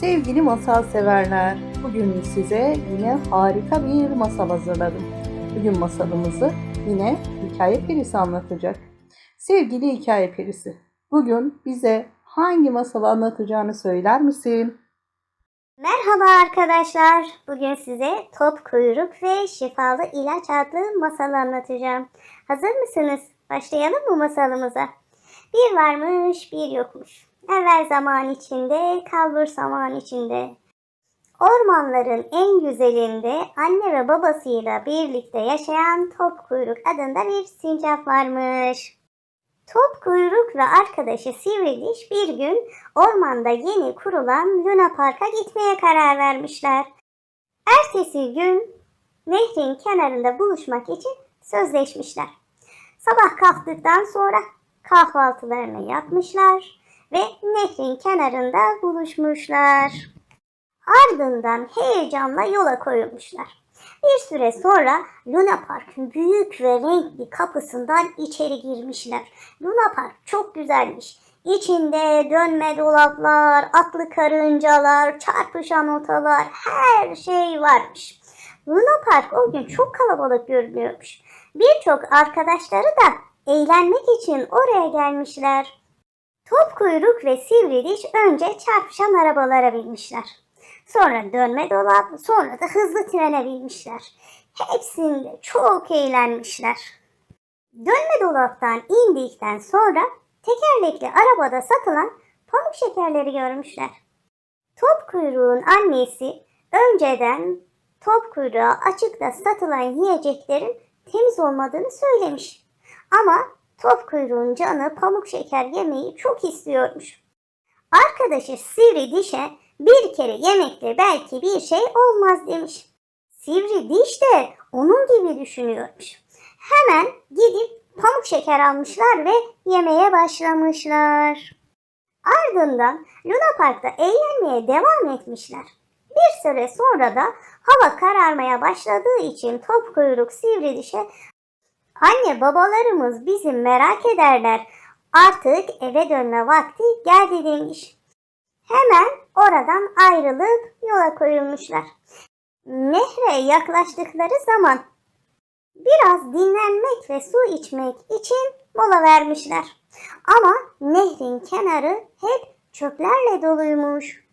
Sevgili masal severler, bugün size yine harika bir masal hazırladım. Bugün masalımızı yine hikaye perisi anlatacak. Sevgili hikaye perisi, bugün bize hangi masalı anlatacağını söyler misin? Merhaba arkadaşlar. Bugün size top kuyruk ve şifalı ilaç adlı masalı anlatacağım. Hazır mısınız? Başlayalım mı masalımıza? Bir varmış, bir yokmuş. Evvel zaman içinde, kalbur zaman içinde. Ormanların en güzelinde anne ve babasıyla birlikte yaşayan top kuyruk adında bir sincap varmış. Top kuyruk ve arkadaşı Sivridiş bir gün ormanda yeni kurulan Luna Park'a gitmeye karar vermişler. Ertesi gün nehrin kenarında buluşmak için sözleşmişler. Sabah kalktıktan sonra kahvaltılarını yapmışlar ve nehrin kenarında buluşmuşlar. Ardından heyecanla yola koyulmuşlar. Bir süre sonra Luna Park'ın büyük ve renkli kapısından içeri girmişler. Luna Park çok güzelmiş. İçinde dönme dolaplar, atlı karıncalar, çarpışan otalar, her şey varmış. Luna Park o gün çok kalabalık görünüyormuş. Birçok arkadaşları da eğlenmek için oraya gelmişler. Top kuyruk ve sivri diş önce çarpışan arabalara binmişler. Sonra dönme dolap, sonra da hızlı trene binmişler. Hepsinde çok eğlenmişler. Dönme dolaptan indikten sonra tekerlekli arabada satılan pamuk şekerleri görmüşler. Top kuyruğun annesi önceden top kuyruğa açıkta satılan yiyeceklerin temiz olmadığını söylemiş. Ama top kuyruğun canı pamuk şeker yemeyi çok istiyormuş. Arkadaşı sivri dişe bir kere yemekle belki bir şey olmaz demiş. Sivri diş de onun gibi düşünüyormuş. Hemen gidip pamuk şeker almışlar ve yemeye başlamışlar. Ardından Luna Park'ta eğlenmeye devam etmişler. Bir süre sonra da hava kararmaya başladığı için top kuyruk sivri dişe anne babalarımız bizi merak ederler artık eve dönme vakti geldi demiş. Hemen oradan ayrılıp yola koyulmuşlar. Nehre yaklaştıkları zaman biraz dinlenmek ve su içmek için mola vermişler. Ama nehrin kenarı hep çöplerle doluymuş.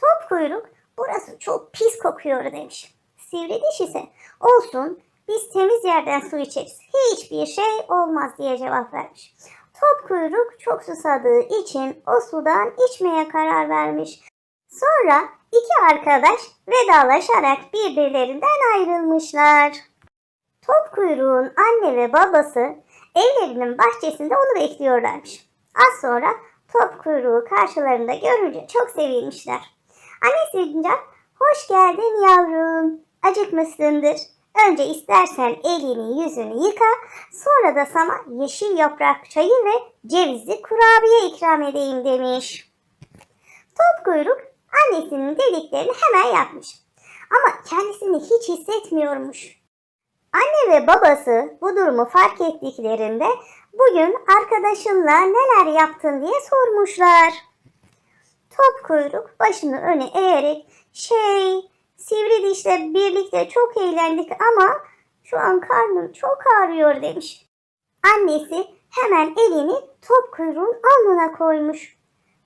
Top kuyruk burası çok pis kokuyor demiş. Sivri diş ise olsun biz temiz yerden su içeriz. Hiçbir şey olmaz diye cevap vermiş. Top kuyruk çok susadığı için o sudan içmeye karar vermiş. Sonra iki arkadaş vedalaşarak birbirlerinden ayrılmışlar. Top kuyruğun anne ve babası evlerinin bahçesinde onu bekliyorlarmış. Az sonra top kuyruğu karşılarında görünce çok sevinmişler. Anne sincap, hoş geldin yavrum. Acıkmışsındır. Önce istersen elini yüzünü yıka, sonra da sana yeşil yaprak çayı ve cevizli kurabiye ikram edeyim demiş. Top kuyruk annesinin dediklerini hemen yapmış. Ama kendisini hiç hissetmiyormuş. Anne ve babası bu durumu fark ettiklerinde bugün arkadaşınla neler yaptın diye sormuşlar. Top kuyruk başını öne eğerek şey sivri dişle birlikte çok eğlendik ama şu an karnım çok ağrıyor demiş. Annesi hemen elini top kuyruğun alnına koymuş.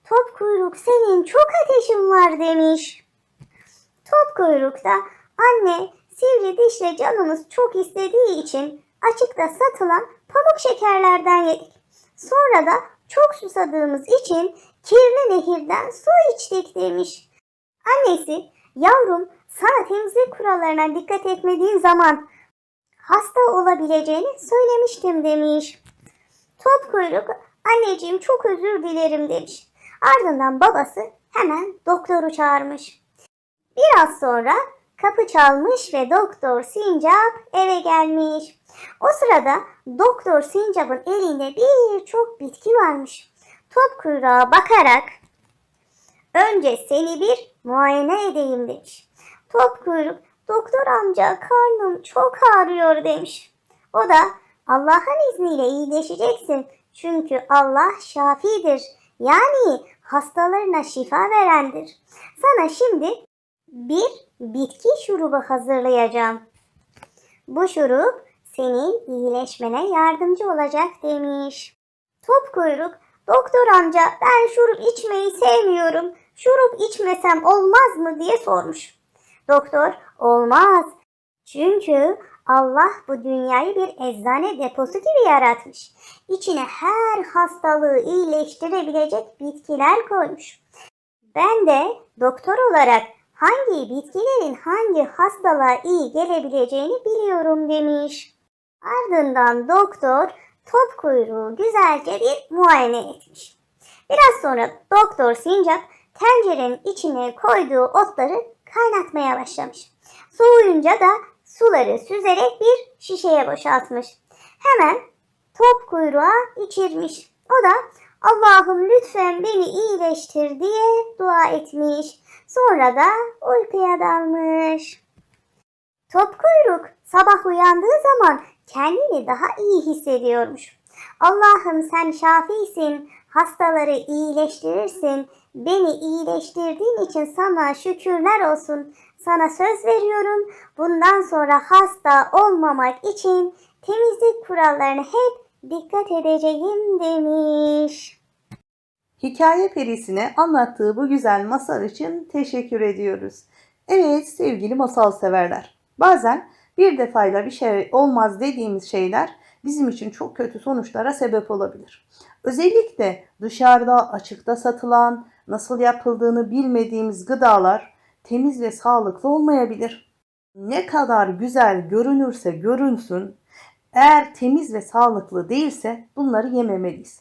Top kuyruk senin çok ateşin var demiş. Top kuyruk da anne sivri dişle canımız çok istediği için açıkta satılan pamuk şekerlerden yedik. Sonra da çok susadığımız için kirli nehirden su içtik demiş. Annesi yavrum sana temizlik kurallarına dikkat etmediğin zaman hasta olabileceğini söylemiştim demiş. Top kuyruk anneciğim çok özür dilerim demiş. Ardından babası hemen doktoru çağırmış. Biraz sonra kapı çalmış ve doktor Sincap eve gelmiş. O sırada doktor Sincap'ın elinde birçok bitki varmış. Top kuyruğa bakarak önce seni bir muayene edeyim demiş. Top kuyruk doktor amca karnım çok ağrıyor demiş. O da Allah'ın izniyle iyileşeceksin. Çünkü Allah şafidir. Yani hastalarına şifa verendir. Sana şimdi bir bitki şurubu hazırlayacağım. Bu şurup senin iyileşmene yardımcı olacak demiş. Top kuyruk, doktor amca ben şurup içmeyi sevmiyorum. Şurup içmesem olmaz mı diye sormuş. Doktor olmaz. Çünkü Allah bu dünyayı bir eczane deposu gibi yaratmış. İçine her hastalığı iyileştirebilecek bitkiler koymuş. Ben de doktor olarak hangi bitkilerin hangi hastalığa iyi gelebileceğini biliyorum demiş. Ardından doktor top kuyruğu güzelce bir muayene etmiş. Biraz sonra doktor Sincap tencerenin içine koyduğu otları kaynatmaya başlamış. Soğuyunca da suları süzerek bir şişeye boşaltmış. Hemen top kuyruğa içirmiş. O da Allah'ım lütfen beni iyileştir diye dua etmiş. Sonra da uykuya dalmış. Top kuyruk sabah uyandığı zaman kendini daha iyi hissediyormuş. Allah'ım sen şafisin, hastaları iyileştirirsin. Beni iyileştirdiğin için sana şükürler olsun. Sana söz veriyorum. Bundan sonra hasta olmamak için temizlik kurallarına hep dikkat edeceğim demiş. Hikaye perisine anlattığı bu güzel masal için teşekkür ediyoruz. Evet sevgili masal severler. Bazen bir defayla bir şey olmaz dediğimiz şeyler bizim için çok kötü sonuçlara sebep olabilir. Özellikle dışarıda açıkta satılan, nasıl yapıldığını bilmediğimiz gıdalar temiz ve sağlıklı olmayabilir. Ne kadar güzel görünürse görünsün, eğer temiz ve sağlıklı değilse bunları yememeliyiz.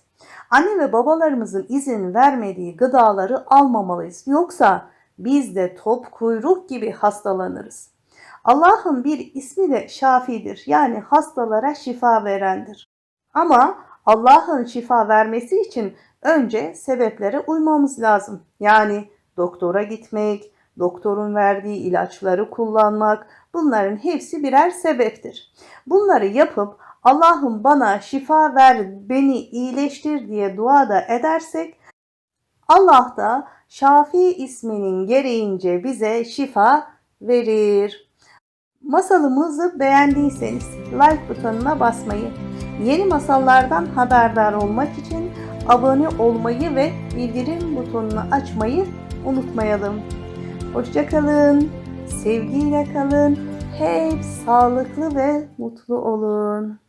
Anne ve babalarımızın izin vermediği gıdaları almamalıyız. Yoksa biz de top kuyruk gibi hastalanırız. Allah'ın bir ismi de Şafi'dir. Yani hastalara şifa verendir. Ama Allah'ın şifa vermesi için önce sebeplere uymamız lazım. Yani doktora gitmek, doktorun verdiği ilaçları kullanmak bunların hepsi birer sebeptir. Bunları yapıp Allah'ım bana şifa ver, beni iyileştir diye dua da edersek Allah da Şafi isminin gereğince bize şifa verir. Masalımızı beğendiyseniz like butonuna basmayı, yeni masallardan haberdar olmak için abone olmayı ve bildirim butonunu açmayı unutmayalım. Hoşçakalın, sevgiyle kalın, hep sağlıklı ve mutlu olun.